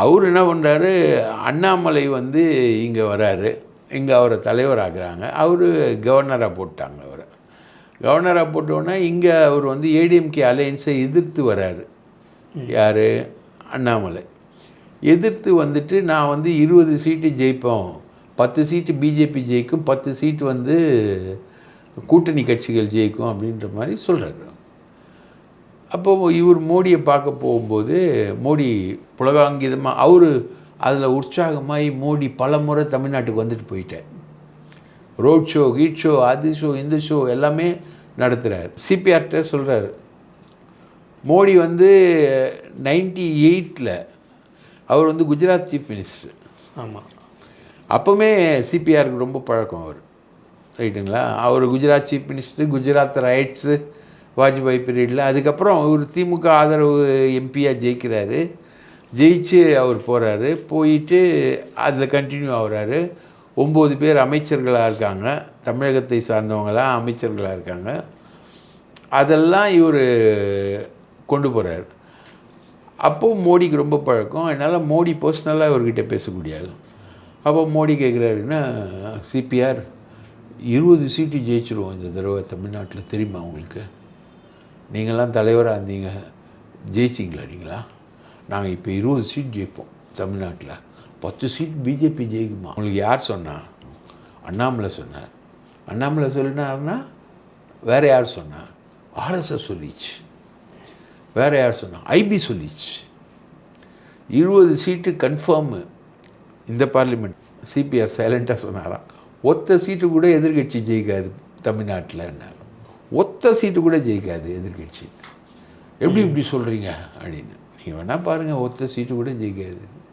அவர் என்ன பண்ணுறாரு அண்ணாமலை வந்து இங்கே வராரு. இங்கே அவரை தலைவராக்குறாங்க. அவர் கவர்னராக போட்டாங்க அவரை. கவர்னராக போட்டோன்னே இங்கே அவர் வந்து ஏடிஎம்கே அலையன்ஸை எதிர்த்து வராரு. யார்? அண்ணாமலை. எதிர்த்து வந்துட்டு நான் வந்து இருபது சீட்டு ஜெயிப்போம். பத்து சீட்டு பிஜேபி ஜெயிக்கும். பத்து சீட்டு வந்து கூட்டணி கட்சிகள் ஜெயிக்கும் அப்படின்ற மாதிரி சொல்கிறாரு அப்போ இவர் மோடியை பார்க்க போகும்போது மோடி புலகாங்கிதமாக அவர் அதில் உற்சாகமாகி மோடி பல முறை தமிழ்நாட்டுக்கு வந்துட்டு போயிட்டார். ரோட் ஷோ கீட் ஷோ அது ஷோ இந்த ஷோ எல்லாமே நடத்துகிறார் சிபிஆர்கிட்ட சொல்கிறாரு மோடி வந்து நைன்டி எயிட்டில் அவர் வந்து குஜராத் சீஃப் மினிஸ்டர் ஆமாம் அப்போவுமே சிபிஆருக்கு ரொம்ப பழக்கம் அவர். ரைட்டுங்களா? அவர் Gujarat chief minister Gujarat riots Vajpayee பீரியடில். அதுக்கப்புறம் அவர் திமுக ஆதரவு எம்பியாக ஜெயிக்கிறாரு. ஜெயிச்சு அவர் போகிறாரு போயிட்டு அதில் கண்டினியூ ஆகுறாரு. ஒம்பது பேர் அமைச்சர்களாக இருக்காங்க. தமிழகத்தை சார்ந்தவங்களாம் அமைச்சர்களாக இருக்காங்க. அதெல்லாம் இவர் கொண்டு போகிறார் அப்போது மோடிக்கு ரொம்ப பழக்கம். அதனால் மோடி பர்சனலாக இவர்கிட்ட பேசக்கூடிய ஆள் அப்போ மோடி கேட்குறாருன்னா சிபிஆர் இருபது சீட்டு ஜெயிச்சிருவோம் இந்த தடவை தமிழ்நாட்டில். தெரியுமா உங்களுக்கு? நீங்களாம் தலைவராக இருந்தீங்க. ஜெயிச்சிங்களா நீங்களா? நாங்கள் இப்போ இருபது சீட் ஜெயிப்போம் தமிழ்நாட்டில். பத்து சீட் பிஜேபி ஜெயிக்குமா? உங்களுக்கு யார் சொன்னா? அண்ணாமலை சொன்னார். அண்ணாமலை சொல்லினாருன்னா வேறு யார் சொன்னார் ஆர்எஸ்எஸ் சொல்லிச்சு. வேறு யார் சொன்னார் ஐபி சொல்லிச்சு. இருபது சீட்டு கன்ஃபார்மு இந்த பார்லிமெண்ட் சிபிஆர் சைலண்ட்டாக சொன்னாராம். ஒத்த சீட்டு கூட எதிர்கட்சி ஜெயிக்காது தமிழ்நாட்டில் என்ன ஒத்த சீட்டு கூட ஜெயிக்காது எதிர்க்கட்சி. எப்படி இப்படி சொல்கிறீங்க அப்படின்னு. நீங்கள் வேணால் பாருங்கள் ஒத்த சீட்டு கூட ஜெயிக்காது.